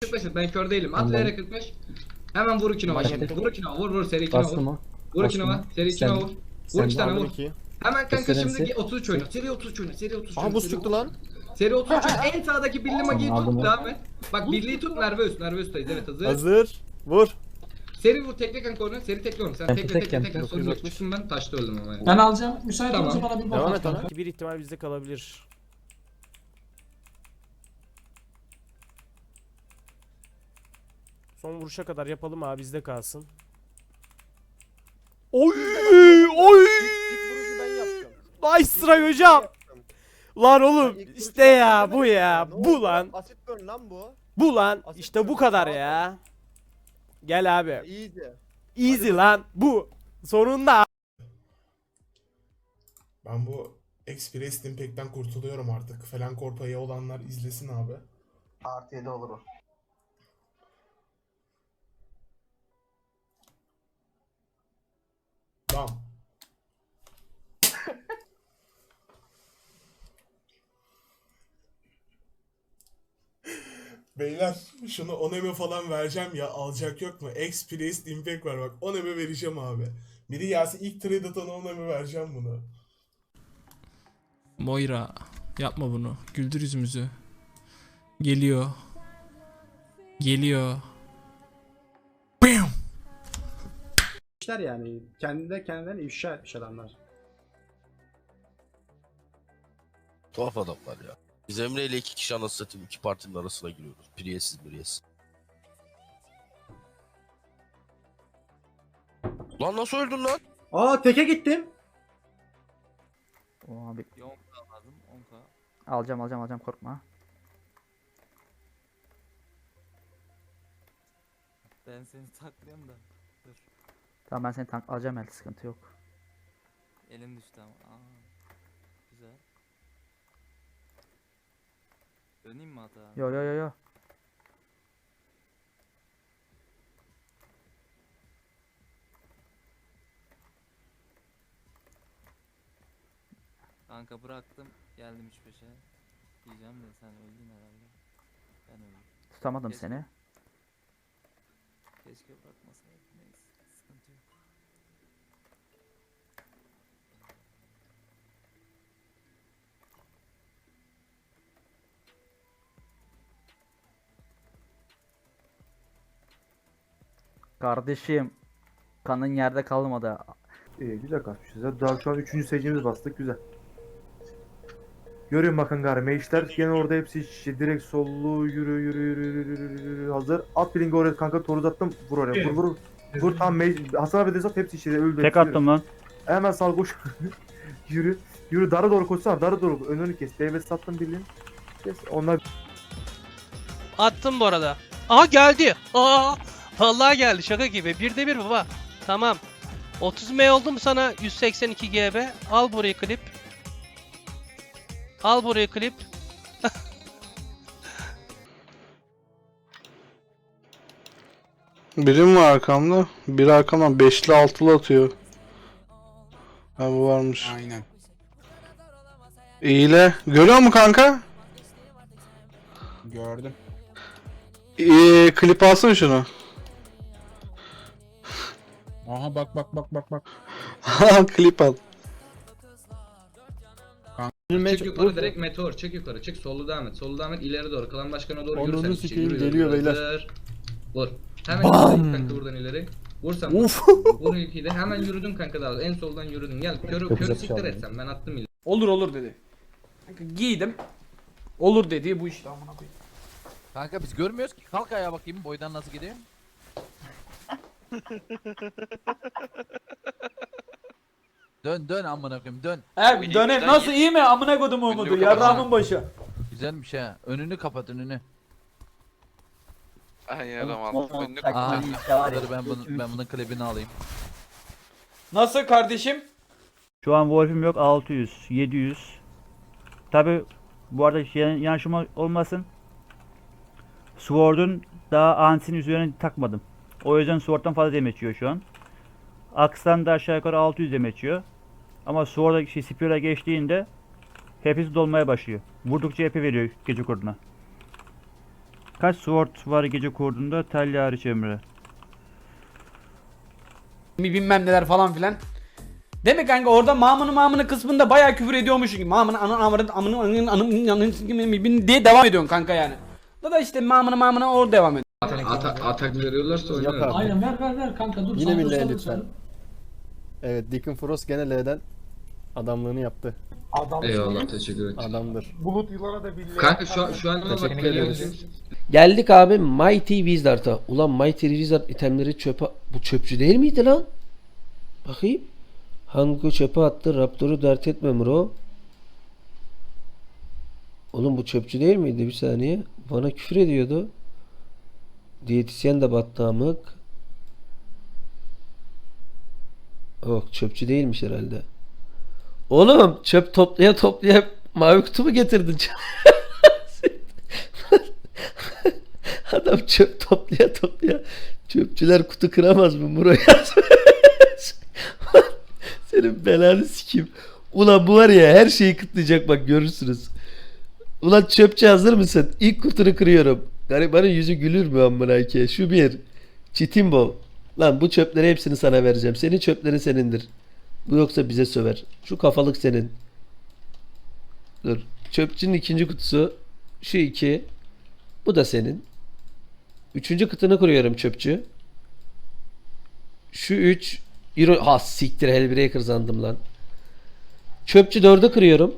45 ben kör değilim. At Tamam. L'ye 45. Hemen vur Başladı. şimdi. Vur ikine vur vur seri ikine Bastım vur. o. Vur Bastım. Seri Sen- vur. Vur iki tane Aldım vur. Hemen kanka şimdi 33 oyna. Seri 33 oyna. Seri 33 oyna. Aha buz seri çıktı lan. Seri 33 oyna. En sağdaki birli magiyi Tamam, tut aldım devam et. Bak birliği tut Merve üst. Merve üstteyiz evet hazır. Hazır. Vur. Seri vur tekle kanka onu. Seri tekle onu. Sen Ben tekle tek tekle tekle. Sonra 960. çıktım ben. Taşta öldüm ama yani. Ben alacağım. Müsait Tamam. olunca bana bir bak Devam et ona. Bir ihtimal bizde kalabilir. Son vuruşa kadar yapalım abi bizde kalsın. Oy! Oy! İlk vuruşu ben yaptım. Nice strike hocam. Lan oğlum İlk vuruşu işte ben ya yaptım. bu ya Ne oldu bu lan Asit burn lan bu. bu lan Asit işte bu kadar ya. Gel abi. Easy. Easy lan bu. Sonunda Ben bu Express Impact'ten kurtuluyorum artık. Falan Korpa'ya olanlar izlesin abi. Artı 7 olur o. Tamam. Beyler şunu oneme falan vereceğim ya alacak yok mu? Express Impact var bak oneme vereceğim abi. Biri gelse ilk trade atana oneme vereceğim bunu. Moira yapma bunu. Güldür yüzümüzü. Geliyor. Geliyor. Bam! İşler yani kendine kendilerini ifşa etmiş adamlar. Tuhaf adamlar ya. Biz Emre ile iki kişi anasını satayım iki partinin arasına giriyoruz. Priyesiz Priyesiz. Lan nasıl öldün lan? Aa teke gittim. O abi. Alacağım alacağım alacağım korkma. Ben seni taklıyorum da. Dur. Tamam ben seni tank alacağım el sıkıntı yok. Elim düştü ama. Aa. Güzel. Döneyim mi hata? Yo yo yo yo. Kanka bıraktım. Geldim 3-5'e. Diyeceğim de sen öldün herhalde. Ben öldüm. Tutamadım Keşke. seni. Keşke bırakmasaydım. Neyse. Kardeşim. Kanın yerde kalmadı. İyi güzel kaçmışız ya. Daha şu an 3. seyircimiz bastık güzel. Görüyorum bakın gari meyişler gene orada hepsi içe. direkt sollu yürü yürü yürü yürü yürü yürü, hazır at bilingi oraya kanka toru attım vur oraya vur vur vur tam mey Hasan abi de zat hepsi içeri öldü Tek hepsi yürü. attım lan. hemen sal koş yürü yürü dara doğru koşsana dara doğru önünü kes devlet sattım birliğin kes onlar Attım bu arada. Aha geldi. Aa, vallahi geldi şaka gibi. Bir de bir baba. Tamam. 30 M oldu mu sana 182 GB? Al burayı klip. Al burayı klip. Birim var arkamda. Biri arkamdan beşli altılı atıyor. Ha bu varmış. aynen İyile. Görüyor musun kanka? gördüm Ee, klip alsana şunu. Aha bak bak bak bak bak klip al. Çık yukarı direkt meteor. Çık yukarı. Çık sollu devam et. Sollu devam et. ileri doğru. Kalan başkana doğru yürü Onunu sen. sikeyim, Yürü, yürü, geliyor yürü. beyler. Hazır. Vur. Hemen yürü kanka buradan ileri. Vur sen. Uf. Vur ilkiyi de. Hemen yürüdün kanka daha. En soldan yürüdün. Gel. Körü, körü siktir et sen. Ben attım ileri. Olur olur dedi. Kanka giydim. Olur dedi bu işte amına koyayım. Kanka biz görmüyoruz ki. Kalk ayağa bakayım boydan nasıl gidiyor. Dön dön amına koyayım dön. He dönem nasıl iyi mi amına kodum umudu yarrağımın başı. Güzelmiş ha. Önünü kapat önünü. Ay Aha. Dur ben bunu ben bunun klibini alayım. Nasıl kardeşim? Şu an Wolf'im yok 600, 700. Tabi bu arada şey, yanlışım olmasın. Sword'un daha antisinin üzerine takmadım. O yüzden Sword'dan fazla damage yiyor şu an. Aksan da aşağı yukarı 600 demeçiyor. Ama sonra şey, Spear'a geçtiğinde hepsi dolmaya başlıyor. Vurdukça EP veriyor gece kurduna. Kaç sword var gece kurdunda? Telli hariç Emre. Bilmem neler falan filan. Demek kanka orada mamını mamını kısmında bayağı küfür ediyormuş gibi. Mamını anın amını amını amını amını amını diye devam ediyorsun kanka yani. Da da işte mamını mamını orada devam ediyor. Atak, atak, veriyorlarsa Yok oynarım. abi. Aynen ver ver ver kanka dur. Yine mi L lütfen? Evet Deacon Frost gene L'den adamlığını yaptı. Eyvallah teşekkür ederim. Adamdır. Kanka şu, an- şu an bak Teşekkür ederiz. Geldik abi Mighty Wizard'a. Ulan Mighty Wizard itemleri çöpe... Bu çöpçü değil miydi lan? Bakayım. Hangi çöpe attı? Raptor'u dert etme bro. Oğlum bu çöpçü değil miydi? Bir saniye. Bana küfür ediyordu. Diyetisyen de battı amık. Yok çöpçü değilmiş herhalde. Oğlum çöp toplaya toplaya mavi kutu mu getirdin? Adam çöp toplaya toplaya. Çöpçüler kutu kıramaz mı yazmış. Senin belanı sikeyim. Ulan bu var ya her şeyi kıtlayacak bak görürsünüz. Ulan çöpçü hazır mısın? İlk kutunu kırıyorum. Garibanın yüzü gülür mü amına ki? Şu bir. Çitimbo. Lan bu çöpleri hepsini sana vereceğim. Senin çöplerin senindir. Bu yoksa bize söver. Şu kafalık senin. Dur. Çöpçünün ikinci kutusu. Şu iki. Bu da senin. Üçüncü kıtını kuruyorum çöpçü. Şu üç. Euro... Ha siktir Hellbreaker zandım lan. Çöpçü dördü kırıyorum.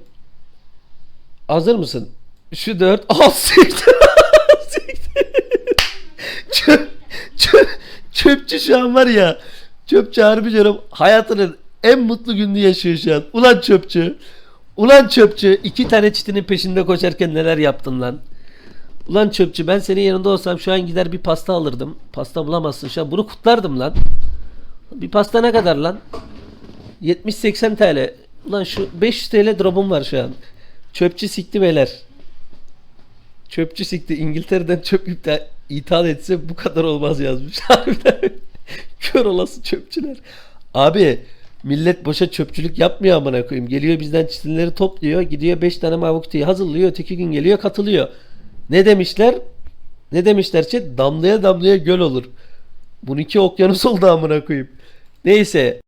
Hazır mısın? Şu dört. Ah siktir. Çöp, çöp, çöpçü şu an var ya. Çöpçü harbi diyorum hayatının en mutlu gününü yaşıyor şu an. Ulan çöpçü. Ulan çöpçü. iki tane çitinin peşinde koşarken neler yaptın lan. Ulan çöpçü ben senin yanında olsam şu an gider bir pasta alırdım. Pasta bulamazsın şu an. Bunu kutlardım lan. Bir pasta ne kadar lan? 70-80 TL. Ulan şu 500 TL drop'um var şu an. Çöpçü sikti beyler. Çöpçü sikti. İngiltere'den çöp iptal, ithal etse bu kadar olmaz yazmış. Kör olası çöpçüler. Abi millet boşa çöpçülük yapmıyor amına koyayım. Geliyor bizden çitinleri topluyor. Gidiyor 5 tane mavi kutuyu hazırlıyor. Öteki gün geliyor katılıyor. Ne demişler? Ne demişler chat? Damlaya damlaya göl olur. Bununki okyanus oldu amına koyayım. Neyse